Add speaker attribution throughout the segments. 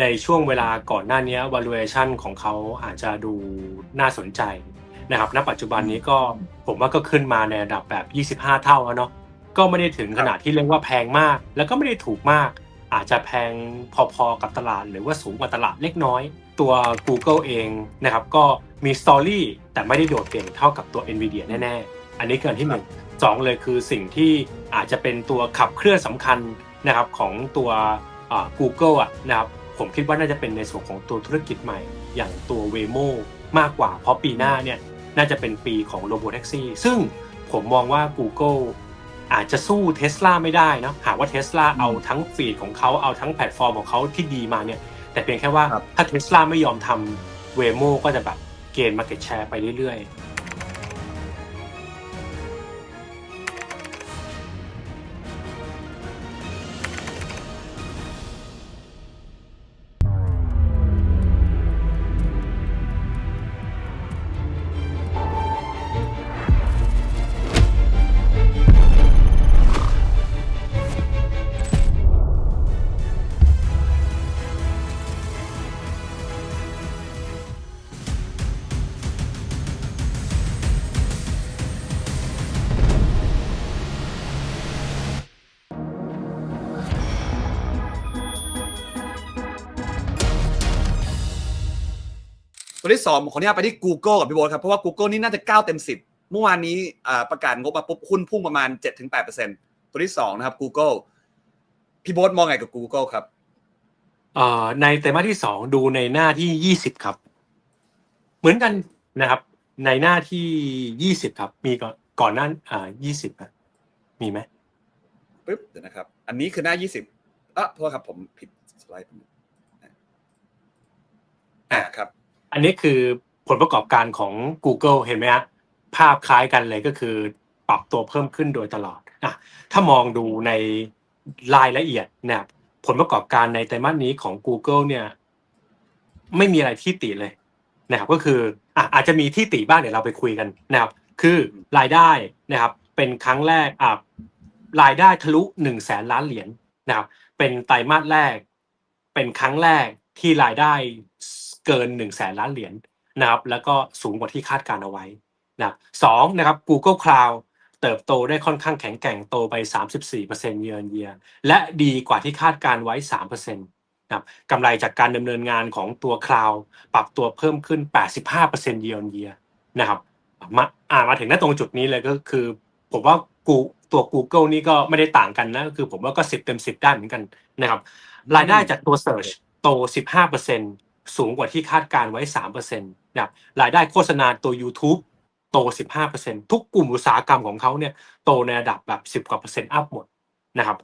Speaker 1: ในช่วงเวลาก่อนหน้านี้ valuation ของเขาอาจจะดูน่าสนใจนะครับ ณ ปัจจุบันนี้ก็ผมว่าก็ขึ้นมาในระดับแบบ 25 เท่าแล้วเนาะ ก็ไม่ได้ถึงขนาดที่เรียกว่าแพงมาก แล้วก็ไม่ได้ถูกมาก อาจจะแพงพอๆกับตลาด หรือว่าสูงกว่าตลาดเล็กน้อย ตัว Google เองนะครับก็มีสตอรี่แต่ไม่ได้โดดเด่นเท่ากับตัว NVIDIA แน่ๆ อันนี้คืออันที่หนึ่งสองเลยคือสิ่งที่อาจจะเป็นตัวขับเคลื่อนสำคัญนะครับของตัว Google อะนะครับ ผมคิดว่าน่าจะเป็นในส่วนของตัวธุรกิจใหม่ อย่างตัว Waymo มากกว่า เพราะปีหน้าเนี่ยน่าจะเป็นปีของ Robotaxi ซึ่งผมมองว่า Google อาจจะสู้ Tesla ไม่ได้นะหากว่า Tesla เอาทั้งฟีดของเขาเอาทั้งแพลตฟอร์มของเขาที่ดีมาเนี่ย แต่เพียงแค่ว่า
Speaker 2: ครับ
Speaker 1: ถ้า Tesla ไม่ยอมทำ Waymo ก็จะแบบเกณฑ์ market share ไปเรื่อย
Speaker 2: ตัวที่สองผมขออนุญาตไปที่ Google กับพี่โบ๊ทครับ เพราะว่า Google นี่น่าจะ 9 เต็ม 10 เมื่อวานนี้อ่าประกาศงบมาปุ๊บหุ้นพุ่งประมาณ 7-8%ตัวที่สองนะครับ Google พี่โบ๊ทมองไงกับ Google ครับ
Speaker 1: เอ่อในไตรมาสที่สองดูในหน้าที่ยี่สิบครับ เหมือนกันนะครับ ในหน้าที่ยี่สิบครับ มีก่อนก่อนหน้าอ่ายี่สิบมีไหม
Speaker 2: ปึ๊บเดี๋ยวนะครับ อันนี้คือหน้า 20อะโทษครับผมผิดสไลด์อ่าครับ
Speaker 1: อันนี้คือผลประกอบการของ Google เห็นไหมฮะภาพคล้ายกันเลยก็คือปรับตัวเพิ่มขึ้นโดยตลอดอะถ้ามองดูในรายละเอียดนะครับผลประกอบการในไตรมาสนี้ของ Google เนี่ย ไม่มีอะไรที่ติเลยนะครับก็คืออะอาจจะมีที่ติบ้างเดี๋ยวเราไปคุยกันนะครับ คือรายได้นะครับ เป็นครั้งแรกอะรายได้ทะลุหนึ่งแสนล้านเหรียญนะครับ เป็นไตรมาสแรก เป็นครั้งแรกที่รายได้ เกิน1นึ่งแสนล้านเหรียญนะครับแล้วก็สูงกว่าที่คาดการเอาไว้นะครับสองนะครับ Google Cloud เติบโตได้ค่อนข้างแข็งแกร่งโตไป 34% year on year และดีกว่าที่คาดการไว้ 3%นะครับกำไรจากการดำเนินงานของตัว Cloud ปรับตัวเพิ่มขึ้น 85% year on year นะครับมาอ่ามาถึงณตรงจุดนี้เลยก็คือ ผมว่ากูตัว Google นี่ก็ไม่ได้ต่างกันนะก็คือผมว่าก็ 10 เต็ม 10 ได้เหมือนกันนะครับรายได้จากตัว Search โต 15% สูงกว่าที่คาดการไว้3%นะครับรายได้โฆษณาตัว YouTube โต 15%ทุกกลุ่มอุตสาหกรรมของเขาเนี่ยโตในระดับแบบ 10 กว่าเปอร์เซ็นต์อัพหมดนะครับ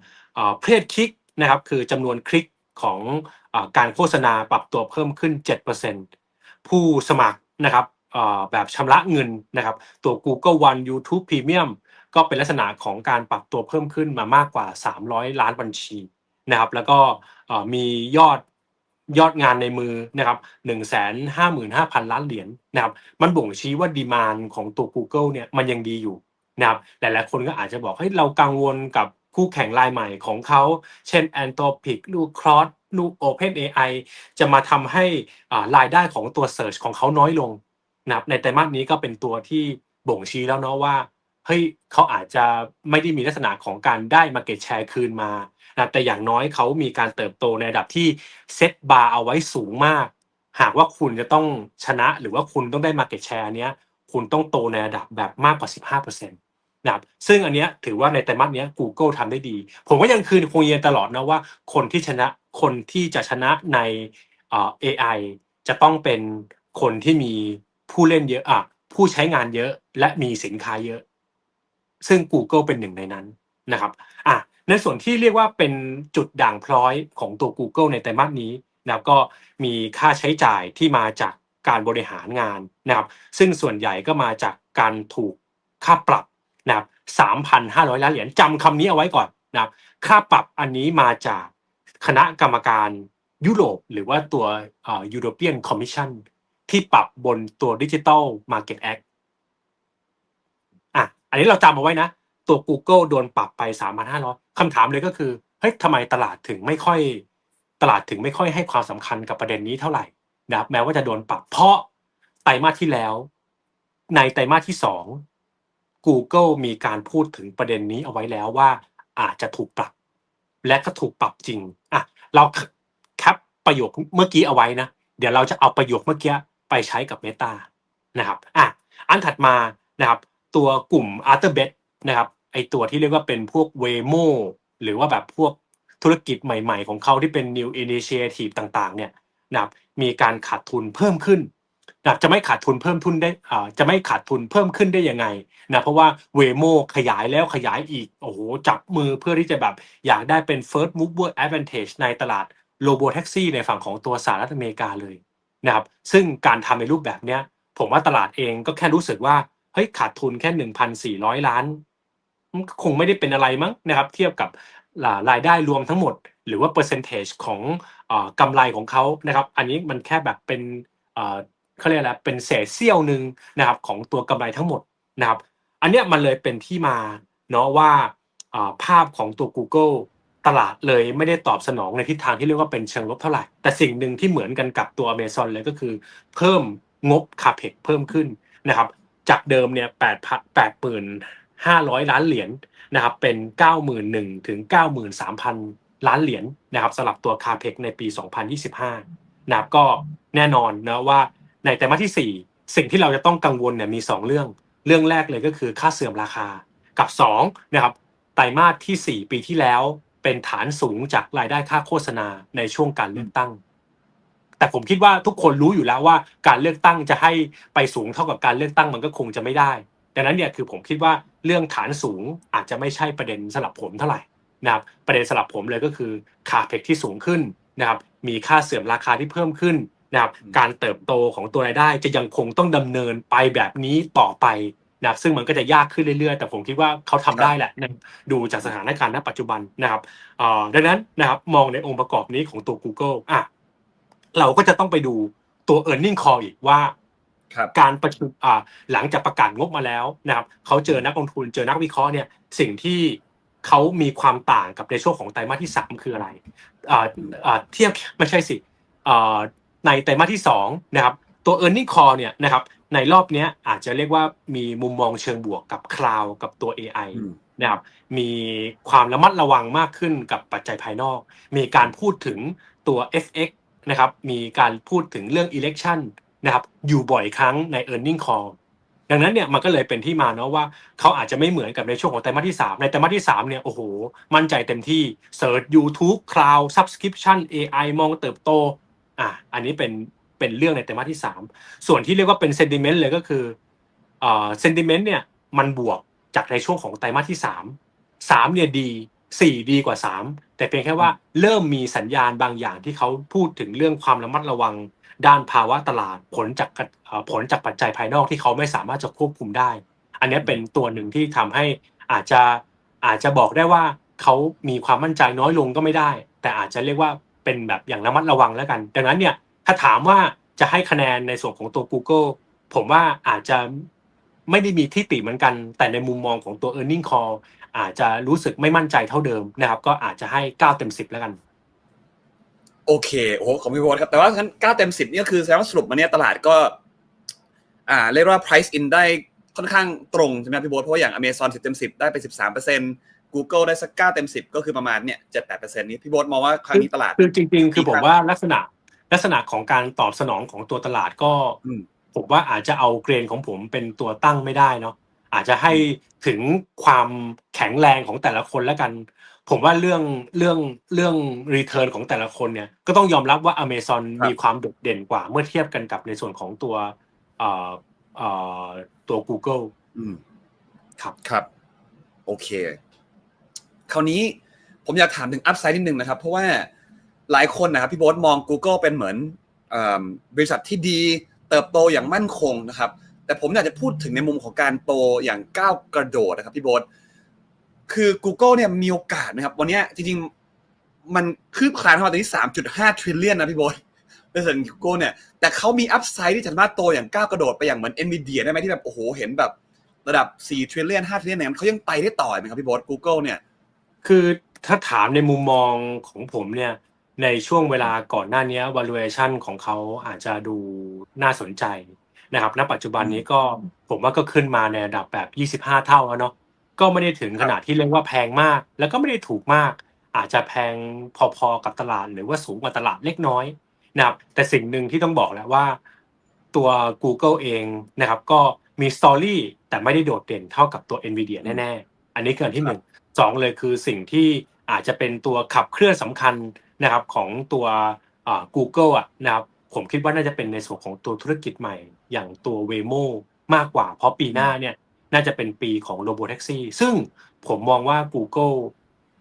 Speaker 1: เพจคลิกนะครับคือจำนวนคลิกของอการโฆษณาปรับตัวเพิ่มขึ้น 7%ผู้สมัครนะครับแบบชำระเงินนะครับตัว Google One YouTube Premium ก็เป็นลักษณะของการปรับตัวเพิ่มขึ้นมามากกว่า 300 ล้านบัญชีนะครับแล้วก็มียอด ยอดงานในมือนะครับ1 5 5 0 0 0ล้านเหรียญนะครับ มันบ่งชี้ว่าดีมานของตัว Google เนี่ยมันยังดีอยู่นะครับหลายๆคนก็อาจจะบอกให้ยเรากังวลกับคู่แข่งรายใหม่ของเขา เช่น Anthropic ลูก Cross ลูก OpenAI จะมาทำให้อ่ารายได้ของตัว Search ของเขาน้อยลงนะครับในไตรมาสนี้ก็เป็นตัวที่บ่งชี้แล้วเนาะว่าเฮ้ยเขาอาจจะไม่ได้มีลักษณะของการได้ market share คืนมา นะแต่อย่างน้อยเขามีการเติบโตในระดับที่เซตบาร์เอาไว้สูงมาก หากว่าคุณจะต้องชนะหรือว่าคุณต้องได้ market share อันเนี้ยคุณต้องโตในระดับแบบมากกว่า 15%นะครับซึ่งอันเนี้ยถือว่าในไตรมาสเนี้ย Google ทำได้ดี ผมก็ยังคืนคงเยืนตลอดนะว่าคนที่ชนะคนที่จะชนะในเอ่อ AI จะต้องเป็นคนที่มีผู้เล่นเยอะอะผู้ใช้งานเยอะและมีสินค้าเยอะ ซึ่ง Google เป็นหนึ่งในนั้นนะครับอะ ในส่วนที่เรียกว่าเป็นจุดด่างพร้อยของตัว Google ในไตรมาสนี้นะครับก็มีค่าใช้จ่ายที่มาจากการบริหารงานนะครับ ซึ่งส่วนใหญ่ก็มาจากการถูกค่าปรับนะครับ3,500 ล้านเหรียญจำคำนี้เอาไว้ก่อนนะครับ ค่าปรับอันนี้มาจากคณะกรรมการยุโรปหรือว่าตัวเอ่อ European Commission ที่ปรับบนตัว Digital Market Act อะ อันนี้เราจำเอาไว้นะ ตัว Google โดนปรับไป 3,500 คำถามเลยก็คือเฮ้ยทำไมตลาดถึงไม่ค่อย ตลาดถึงไม่ค่อยให้ความสำคัญกับประเด็นนี้เท่าไหร่นะครับแม้ว่าจะโดนปรับเพราะไตรมาสที่แล้ว ในไตรมาสที่สอง Google มีการพูดถึงประเด็นนี้เอาไว้แล้วว่า อาจจะถูกปรับ และก็ถูกปรับจริงอะเราแคปประโยคเมื่อกี้เอาไว้นะเดี๋ยวเราจะเอาประโยคเมื่อกี้ไปใช้กับ Meta นะครับอะอันถัดมานะครับตัวกลุ่ม a r t e r b e t นะครับ ไอตัวที่เรียกว่าเป็นพวก Waymo หรือว่าแบบพวกธุรกิจใหม่ๆ ของเขาที่เป็น new initiative ต่างๆ เนี่ยนะครับมีการขาดทุนเพิ่มขึ้นนะครับจะไม่ขาดทุนเพิ่มทุนได้อ่าจะไม่ขาดทุนเพิ่มขึ้นได้ยังไงนะเพราะว่า Waymo ขยายแล้วขยายอีกโอ้โหจับมือเพื่อที่จะแบบอยากได้เป็น first mover advantage ในตลาด robo taxi ในฝั่งของตัวสหรัฐอเมริกาเลยนะครับซึ่งการทำในรูปแบบเนี้ยผมว่าตลาดเองก็แค่รู้สึกว่าเฮ้ยขาดทุนแค่หนึ่งพันสี่ร้อยล้าน คงไม่ได้เป็นอะไรมั้งนะครับ เทียบกับรายได้รวมทั้งหมด หรือว่าเปอร์เซนเทจของอากำไรของเขานะครับ อันนี้มันแค่แบบเป็นเขาเรียกอะไรเป็นเศษเสี้ยวหนึ่งนะครับของตัวกำไรทั้งหมดนะครับ อันเนี้ยมันเลยเป็นที่มาเนาะว่าภาพของตัว Google ตลาดเลยไม่ได้ตอบสนองในทิศทางที่เรียกว่าเป็นเชิงลบเท่าไหร่ แต่สิ่งหนึ่งที่เหมือนกันกับตัว Amazon เลยก็คือ เพิ่มงบคาเพกเพิ่มขึ้นนะครับ จากเดิมเนี่ยแปดพันแปดหมื่น ห้าร้อยล้านเหรียญนะครับเป็นเก้าหมื่นหนึ่งถึงเก้าหมื่นสามพันล้านเหรียญนะครับสำหรับตัวคาเพกในปี 2025นะครับก็แน่นอนนะว่าในไตรมาสที่ 4 สิ่งที่เราจะต้องกังวลเนี่ยมี 2 เรื่อง เรื่องแรกเลยก็คือค่าเสื่อมราคากับ2นะครับไตรมาสที่ 4 ปีที่แล้วเป็นฐานสูงจากรายได้ค่าโฆษณาในช่วงการเลือกตั้ง แต่ผมคิดว่าทุกคนรู้อยู่แล้วว่าการเลือกตั้งจะให้ไปสูงเท่ากับการเลือกตั้งมันก็คงจะไม่ได้ ดังนั้นเนี่ยคือผมคิดว่าเรื่องฐานสูงอาจจะไม่ใช่ประเด็นสำหรับผมเท่าไหร่นะครับประเด็นสำหรับผมเลยก็คือคาเพกที่สูงขึ้นนะครับมีค่าเสื่อมราคาที่เพิ่มขึ้นนะครับการเติบโตของตัวรายได้จะยังคงต้องดำเนินไปแบบนี้ต่อไปนะครับซึ่งมันก็จะยากขึ้นเรื่อยๆ แต่ผมคิดว่าเขาทำได้แหละนะดูจากสถานการณ์ณปัจจุบันนะครับเอ่อดังนั้นนะครับมองในองค์ประกอบนี้ของตัว Google อะเราก็จะต้องไปดูตัว e a r n i n g call อีกว่า
Speaker 2: ครับ
Speaker 1: การประชุมอ่าหลังจากประกาศงบมาแล้วนะครับเขาเจอนักลงทุนเจอนักวิเคราะห์เนี่ยสิ่งที่เขามีความต่างกับในช่วงของไตรมาสที่สามคืออะไรอ่าอ่าเทียบไม่ใช่สิอ่าในไตรมาสที่สองนะครับตัว e a r n i n g call เนี่ยนะครับในรอบเนี้ยอาจจะเรียกว่ามีมุมมองเชิงบวกกับคลาวกับตัว AI
Speaker 2: อืม
Speaker 1: นะครับมีความระมัดระวังมากขึ้นกับปัจจัยภายนอก มีการพูดถึงตัว FX นะครับมีการพูดถึงเรื่อง election นะครับอยู่บ่อยครั้งใน e a r n i n g call ดังนั้นเนี่ยมันก็เลยเป็นที่มาเนาะว่าเขาอาจจะไม่เหมือนกับในช่วงของไตรมาสที่ 3 ในไตรมาสที่ 3 เนี่ยโอ้โห มั่นใจเต็มที่ Search YouTube Cloud Subscription AI มองเติบโตอะอันนี้เป็นเป็นเรื่องในไตรมาสที่ 3 ส่วนที่เรียกว่าเป็น sentiment เลยก็คือเอ่อ sentiment เนี่ยมันบวกจากในช่วงของไตรมาสที่ 3 3เนี่ยดี 4ดีกว่า3แต่เพียงแค่ว่าเริ่มมีสัญญาณบางอย่างที่เขาพูดถึงเรื่องความระมัดระวังด้านภาวะตลาดผลจากเอ่อผลจากปัจจัยภายนอกที่เขาไม่สามารถจะควบคุมได้ อันนี้เป็นตัวหนึ่งที่ทำให้อาจจะอาจจะบอกได้ว่าเขามีความมั่นใจน้อยลงก็ไม่ได้ แต่อาจจะเรียกว่าเป็นแบบอย่างระมัดระวังแล้วกัน ดังนั้นเนี่ยถ้าถามว่าจะให้คะแนนในส่วนของตัว Google ผมว่าอาจจะ ไม่ได้มีที่ติเหมือนกัน แต่ในมุมมองของตัว e a r n i n g call อาจจะรู้สึกไม่มั่นใจเท่าเดิมนะครับ ก็อาจจะให้ 9 เต็ม 10 แล้วกัน
Speaker 2: โอเคโอ้โหของพี่โบอสครับแต่ว่างั้นเก้าเต็มสิบนี่ก็คือแสดงว่าสรุปมาเนี่ยตลาดก็ อ่าเรียกว่า price in ได้ค่อนข้างตรงใช่ไหมครับพี่โบอสเพราะว่าอย่าง Amazon 10 เต็ม 10 ได้ไป 13เปอร์เซ็นต์ Google ได้สัก 9 เต็ม 10 ก็คือประมาณเนี่ย7 8เปอร์เซ็นต์นี้พี่โบอสมองว่าครั้งนี้ตลาด
Speaker 1: คือจริง ๆ คือ
Speaker 2: ดี
Speaker 1: ผม
Speaker 2: ครับ
Speaker 1: ว่าลักษณะลักษณะของการตอบสนองของตัวตลาดก็
Speaker 2: อืม
Speaker 1: ผมว่าอาจจะเอาเกรนของผมเป็นตัวตั้งไม่ได้เนาะอาจจะให้ถึงความแข็งแรงของแต่ละคนแล้วกัน ผมว่าเรื่องเรื่องเรื่องรีเทิร์นของแต่ละคนเนี่ยก็ต้องยอมรับว่า Amazon
Speaker 2: ครับ
Speaker 1: มีความโดดเด่นกว่า เมื่อเทียบกันกับในส่วนของตัวเอ่อเอ่อตัว Google
Speaker 2: อืม
Speaker 1: ครับ
Speaker 2: ครับ โอเค คราวนี้ผมอยากถามถึงอัพไซด์นิดนึงนะครับ เพราะว่าหลายคนนะครับพี่โบ๊ทมอง Google เป็นเหมือนเออบริษัทที่ดี เติบโตอย่างมั่นคงนะครับ แต่ผมอยากจะพูดถึงในมุมของการโตอย่างก้าวกระโดดนะครับพี่โบ๊ทคือ Google เนี่ยมีโอกาสนะครับ วันนี้จริงๆ มันคืบคลานเข้ามาตอนนี้3.5 trillion นะพี่โบ๊ทในส่วนของ Google เนี่ย แต่เขามีอัพไซด์ที่สามารถโตอย่างก้าวกระโดดไปอย่างเหมือน Nvidia ได้ไหมที่แบบ โอ้โห เห็นแบบระดับ4 trillion 5 trillion เนี่ยเขายังไปได้ต่อไหมครับพี่โบ๊ท Google เนี่ย
Speaker 1: คือถ้าถามในมุมมองของผมเนี่ย ในช่วงเวลาก่อนหน้านี้ valuation ของเขาอาจจะดูน่าสนใจนะครับ ณ ปัจจุบันนี้ก็ผมว่าก็ขึ้นมาในระดับแบบ 25 เท่าแล้วเนาะ ก็ไม่ได้ถึงขนาดที่เรียกว่าแพงมาก แล้วก็ไม่ได้ถูกมาก อาจจะแพงพอๆกับตลาด หรือว่าสูงกว่าตลาดเล็กน้อยนะครับ แต่สิ่งหนึ่งที่ต้องบอกแล้วว่า ตัว Google เองนะครับก็มีสตอรี่แต่ไม่ได้โดดเด่นเท่ากับตัว NVIDIA แน่ๆ อันนี้คืออันที่หนึ่งสองเลยคือสิ่งที่อาจจะเป็นตัวขับเคลื่อนสำคัญ นะครับของตัวอ่า Google อะนะครับผมคิดว่าน่าจะเป็นในส่วนของตัวธุรกิจใหม่ อย่างตัว Waymo มากกว่า เพราะปีหน้าเนี่ยน่าจะเป็นปีของ Robotaxi ซึ่งผมมองว่า Google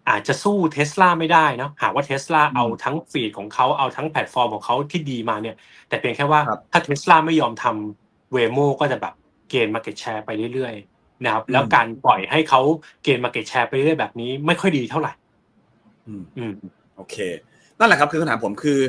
Speaker 1: อาจจะสู้ Tesla ไม่ได้เนอะหากว่า Tesla เอาทั้งฟีดของเขาเอาทั้งแพลตฟอร์มของเขาที่ดีมาเนี่ย แต่เพียงแค่ว่า
Speaker 2: ครับ
Speaker 1: ถ้า Tesla ไม่ยอมทำ Waymo ก็จะแบบเกณฑ์ market share ไปเรื่อยๆนะครับ แล้วการปล่อยให้เขาเกณฑ์ market share ไปเรื่อยๆแบบนี้ไม่ค่อยดีเท่าไหร่
Speaker 2: อืม
Speaker 1: อืม
Speaker 2: โอเค นั่นแหละครับคือคำถามผมคือ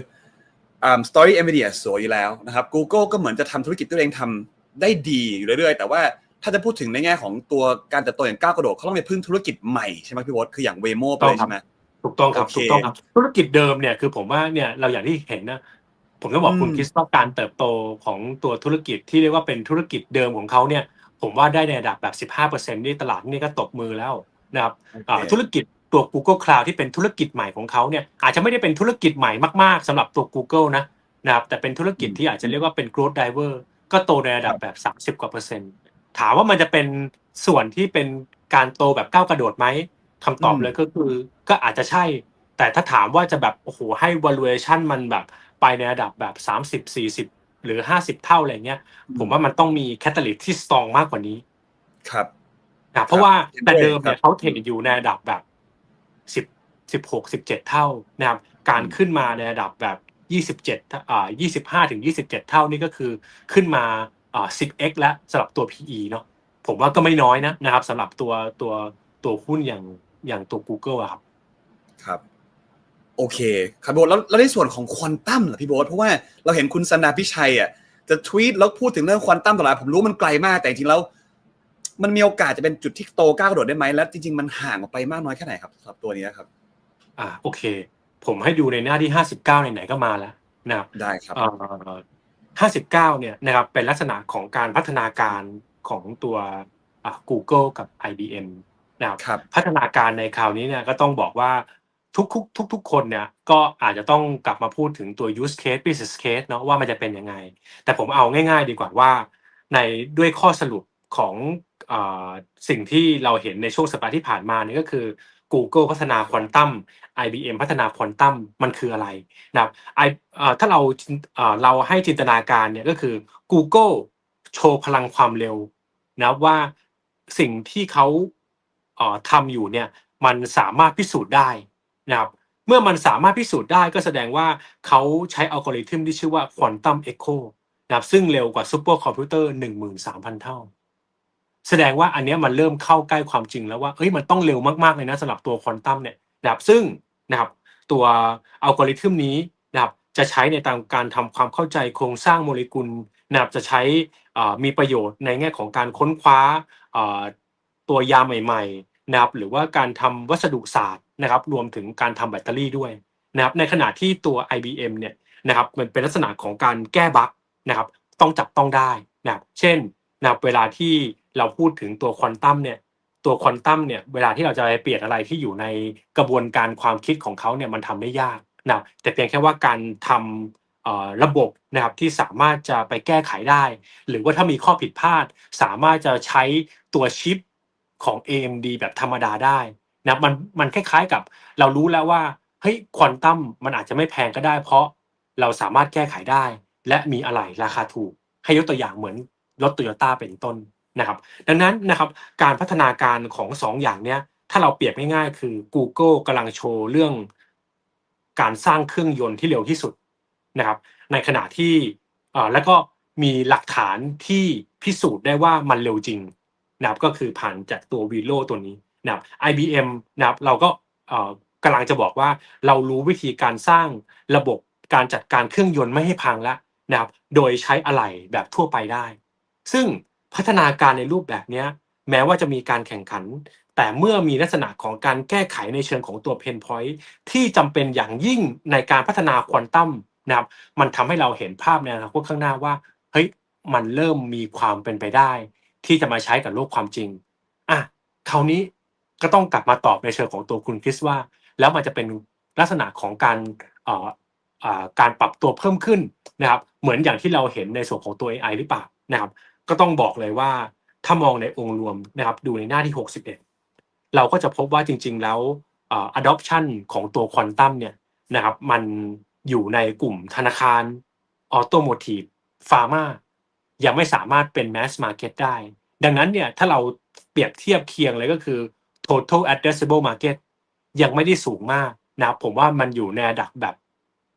Speaker 2: อ่า story NVIDIA สวยอยู่แล้วนะครับ Google ก็เหมือนจะทำธุรกิจตัวเองทำได้ดีอยู่เรื่อยๆ แต่ว่าถ้าจะพูดถึงในแง่ของตัวการเติบโตอย่างก้าวกระโดดเขาต้องไปพึ่งธุรกิจใหม่ใช่ไหมพี่วอคืออย่าง Waymo ไปเลยใช่ไหม
Speaker 1: ถูกต้องครับ
Speaker 2: โอเค
Speaker 1: ถูกต้องครับ ธุรกิจเดิมเนี่ยคือผมว่าเนี่ยเราอย่างที่เห็นนะผมต้องบอกคุณ
Speaker 2: อืม
Speaker 1: คริสว่าการเติบโตของตัวธุรกิจที่เรียกว่าเป็นธุรกิจเดิมของเขาเนี่ย ผมว่าได้ในระดับแบบ 15%นี่ตลาดนี่ก็ตบมือแล้วนะครับอ่าธุรกิจ ตัว Google Cloud ที่เป็นธุรกิจใหม่ของเขาเนี่ยอาจจะไม่ได้เป็นธุรกิจใหม่มากๆสำหรับตัว Google นะนะครับแต่เป็นธุรกิจที่อาจจะเรียกว่าเป็น growth driver ก็โตในระดับแบบ 30 กว่าเปอร์เซ็นต์ถามว่ามันจะเป็นส่วนที่เป็นการโตแบบก้าวกระโดดไหมคำตอบ
Speaker 2: อืม
Speaker 1: เลยก็คือ ก็อาจจะใช่ แต่ถ้าถามว่าจะแบบโอ้โหให้ valuation มันแบบไปในระดับแบบ 30 40 หรือ 50 เท่าอะไรเงี้ย ผมว่ามันต้องมีแคตตาลิสที่ strong มากกว่านี้
Speaker 2: ครับ
Speaker 1: นะเพราะว่า
Speaker 2: เห็นด้วย
Speaker 1: แต่เดิมเนี่
Speaker 2: ครั
Speaker 1: ย
Speaker 2: บ
Speaker 1: เขาเทรดอยู่ในระดับแบบ สิบสิบหกสิบเจ็ดเท่านะครับการขึ้นมาในระดับแบบยี่สิบเจ็ดอ่ายี่สิบห้าถึงยี่สิบเจ็ดเท่านี่ก็คือขึ้นมาอ่าสิบ x แล้วสำหรับตัว PE เนาะผมว่าก็ไม่น้อยนะนะครับสำหรับตัวตัวตัวหุ้นอย่างอย่างตัว Google อะครับ
Speaker 2: ครับโอเคครับพี่โบ๊ทแล้วแล้วในส่วนของควอนตัมล่ะพี่โบ๊ทเพราะว่าเราเห็นคุณสันดาพิชัยอะจะทวีตแล้วพูดถึงเรื่องควอนตัมตลอดผมรู้มันไกลมากแต่จริงๆแล้ว มันมีโอกาสจะเป็นจุดที่โตก้าวกระโดดได้ไหมแล้วจริงๆมันห่างออกไปมากน้อยแค่ไหนครับสำหรับตัวนี้ครับ
Speaker 1: อ่าโอเค ผมให้ดูในหน้าที่ห้าสิบเก้าไหนๆก็มาแล้วนะครับ
Speaker 2: ได้ครับ
Speaker 1: ห้าสิบเก้าเนี่ยนะครับเป็นลักษณะของการพัฒนาการของตัวอ่า Google กับ IBM นะครับ
Speaker 2: ครับ
Speaker 1: พัฒนาการในคราวนี้เนี่ยก็ต้องบอกว่าทุกทุกทุกทุกๆคนเนี่ยก็อาจจะต้องกลับมาพูดถึงตัว use case business case เนาะว่ามันจะเป็นยังไง แต่ผมเอาง่าย ๆ ดีกว่าว่า ในด้วยข้อสรุป ของอสิ่งที่เราเห็นในช่วงสัปดาห์ที่ผ่านมานี่ก็คือ Google พัฒนาควอนตัม IBM พัฒนาควอนตัมมันคืออะไรนะครับไอถ้าเราเราให้จินตนาการเนี่ยก็คือ Google โชว์พลังความเร็วนะครับว่าสิ่งที่เขาทำอยู่เนี่ยมันสามารถพิสูจน์ได้นะครับเมื่อมันสามารถพิสูจน์ได้ก็แสดงว่าเขาใช้อัลกอริทึมที่ชื่อว่า Quantum Echo นะครับซึ่งเร็วกว่าซูเปอร์คอมพิวเตอร์ 13,000 เท่า แสดงว่าอันเนี้ยมันเริ่มเข้าใกล้ความจริงแล้วว่าเอ้ยมันต้องเร็วมากๆเลยนะสำหรับตัวควอนตัมเนี่ยนะครับซึ่งนะครับตัวอัลกอริทึมนี้นะครับจะใช้ในตามการทำความเข้าใจโครงสร้างโมเลกุลนะครับจะใช้อ่ามีประโยชน์ในแง่ของการค้นคว้าอ่าตัวยาใหม่ๆนะครับหรือว่าการทำวัสดุศาสตร์นะครับรวมถึงการทำแบตเตอรี่ด้วยนะครับในขณะที่ตัว IBM เนี่ยนะครับมันเป็นลักษณะของการแก้บั๊กนะครับต้องจับต้องได้นะครับเช่นนะครับเวลาที่ เราพูดถึงตัวควอนตัมเนี่ยตัวควอนตัมเนี่ยเวลาที่เราจะไปเปลี่ยนอะไรที่อยู่ในกระบวนการความคิดของเขาเนี่ยมันทำได้ยากนะแต่เพียงแค่ว่าการทำระบบนะครับที่สามารถจะไปแก้ไขได้ หรือว่าถ้ามีข้อผิดพลาด สามารถจะใช้ตัวชิปของ AMD แบบธรรมดาได้นะมันมันคล้ายๆกับเรารู้แล้วว่าเฮ้ยควอนตัมมันอาจจะไม่แพงก็ได้ เพราะเราสามารถแก้ไขได้ และมีอะไหล่ราคาถูก ให้ยกตัวอย่างเหมือนรถโตโยต้าเป็นต้น นะครับ ดังนั้นนะครับการพัฒนาการของสองอย่างเนี้ยถ้าเราเปรียบง่ายๆคือ Google กำลังโชว์เรื่องการสร้างเครื่องยนต์ที่เร็วที่สุดนะครับ ในขณะที่แล้วก็มีหลักฐานที่พิสูจน์ได้ว่ามันเร็วจริงนะครับ ก็คือผ่านจากตัววีโ o ตัวนี้นะครับ IBM นะครับเราก็กำลังจะบอกว่าเรารู้วิธีการสร้างระบบการจัดการเครื่องยนต์ไม่ให้พังแล้วนะครับ โดยใช้อะไหล่แบบทั่วไปได้ ซึ่ง พัฒนาการในรูปแบบนี้แม้ว่าจะมีการแข่งขัน แต่เมื่อมีลักษณะของการแก้ไขในเชิงของตัวเพนพอยท์ที่จำเป็นอย่างยิ่งในการพัฒนาควอนตัมนะครับมันทำให้เราเห็นภาพในอนาคตข้างหน้าว่าเฮ้ยมันเริ่มมีความเป็นไปได้ ที่จะมาใช้กับโลกความจริงอะคราวนี้ก็ต้องกลับมาตอบในเชิงของตัวคุณคริสว่า แล้วมันจะเป็นลักษณะของการอ่าการปรับตัวเพิ่มขึ้นนะครับเหมือนอย่างที่เราเห็นในส่วนของตัว AI หรือเปล่านะครับ ก็ต้องบอกเลยว่าถ้ามองในองค์รวมนะครับดูในหน้าที่ 61 เราก็จะพบว่าจริง ๆ แล้ว adoption ของตัวควอนตัมเนี่ยนะครับมันอยู่ในกลุ่มธนาคารออโตโมทีฟฟาร์มายังไม่สามารถเป็น mass market ได้ ดังนั้นเนี่ยถ้าเราเปรียบเทียบเคียงเลยก็คือ total addressable market ยังไม่ได้สูงมากนะครับผมว่ามันอยู่ในระดับแบบ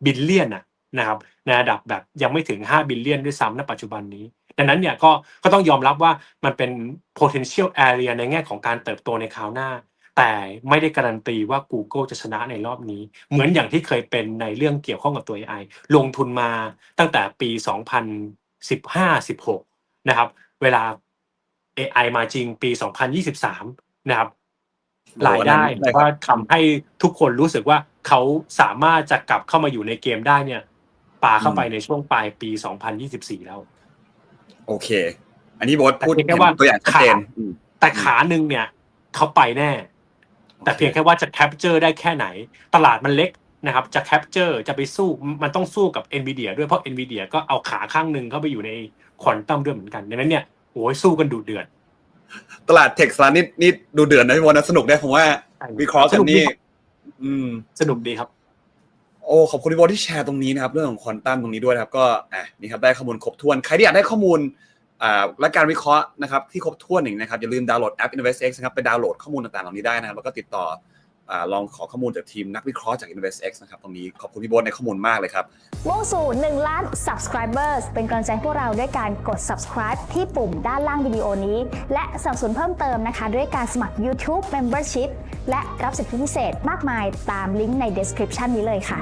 Speaker 1: บิลเลียนอะนะครับในระดับแบบยังไม่ถึง 5 บิลเลียนด้วยซ้ำณปัจจุบันนี้ ดังนั้นเนี่ยก็ก็ต้องยอมรับว่ามันเป็น potential area ในแง่ของการเติบโตในคราวหน้า แต่ไม่ได้การันตีว่า Google จะชนะในรอบนี้ เหมือนอย่างที่เคยเป็นในเรื่องเกี่ยวข้องกับตัว AI ลงทุนมาตั้งแต่ปี 2015-16 นะครับ เวลา AI มาจริงปี 2023 นะครับ
Speaker 2: โอ้
Speaker 1: รายได้
Speaker 2: อันนั้นได้ครับ
Speaker 1: ว่าทำให้ทุกคนรู้สึกว่าเขาสามารถจะกลับเข้ามาอยู่ในเกมได้เนี่ยปาเข้าไปในช่วงปลายปี 2024 แล้ว
Speaker 2: โอเค อันนี้โบอสพูด
Speaker 1: แต่เพียงแค่ว่า
Speaker 2: ตัวอย่างชัดเจน
Speaker 1: ขา
Speaker 2: อืม
Speaker 1: แต่ขาหนึ่งเนี่ยเขาไปแน่ แต่เพียงแค่ว่าจะแคปเจอร์ได้แค่ไหน ตลาดมันเล็กนะครับ จะแคปเจอร์จะไปสู้มันต้องสู้กับ NVIDIA ด้วยเพราะ NVIDIA ก็เอาขาข้างหนึ่งเข้าไปอยู่ในควอนตัมด้วยเหมือนกันดังนั้นเนี่ยโอ้ยสู้กันดุเดือด
Speaker 2: ตลาดเทคสารนี่นี่ดูเดือดนะพี่โบอสนะสนุกได้ผมว่าวิเคราะห์กันนี่อืม
Speaker 1: สนุกดีครับ
Speaker 2: โอ้ขอบคุณพี่โบทที่แชร์ตรงนี้นะครับเรื่องของควอนตัมตรงนี้ด้วยนะครับก็อะนี่ครับได้ข้อมูลครบถ้วนใครที่อยากได้ข้อมูลอ่าและการวิเคราะห์นะครับที่ครบถ้วนอย่างนี้นะครับอย่าลืมดาวน์โหลดแอป InvestX นะครับไปดาวน์โหลดข้อมูลต่างๆเหล่านี้ได้นะครับแล้วก็ติดต่อ อลองขอข้อมูลจากทีมนักวิเคราะห์จาก InvestX นะครับ ตรงนี้ขอบคุณพี่โบทในข้อมูลมากเลยครับ
Speaker 3: มุ่งสู่1ล้าน subscribers เป็นกำลังใจพวกเราด้วยการกด subscribe ที่ปุ่มด้านล่างวิดีโอนี้ และสนับสนุนเพิ่มเติมนะคะ ด้วยการสมัคร YouTube Membership และรับสิทธิพิเศษมากมายตามลิงก์ใน description นี้เลยค่ะ